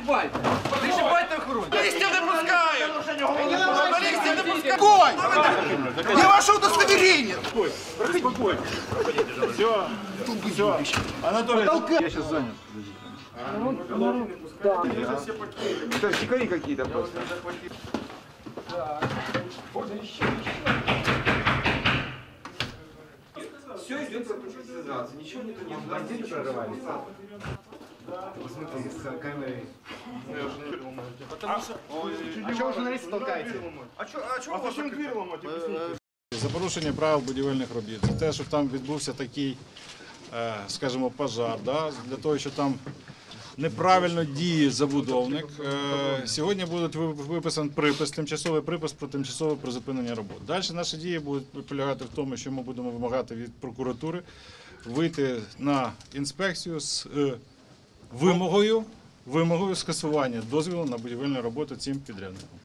щіпайте. Не щіпайте охорону. Журналістів не пускають! Журналістів не пускають! Ой! Я ваше удостоверение! Это дикари какие-то просто. Все идет централизация, ничего нету, нет. Бандиты прорывались. Посмотри, с камерой. А что вы журналисты толкаете? За порушення правил будівельних робіт, за те, щоб там відбувся такий, е, скажімо, пожар, да? для того, що там неправильно діє забудовник. Е, Сьогодні буде виписаний припис, тимчасовий припис про тимчасове призупинення робот. Далі наші дії будуть полягати в тому, що ми будемо вимагати від прокуратури вийти на інспекцію з е, вимогою, вимогою скасування дозволу на будівельні роботи цим підрядникам.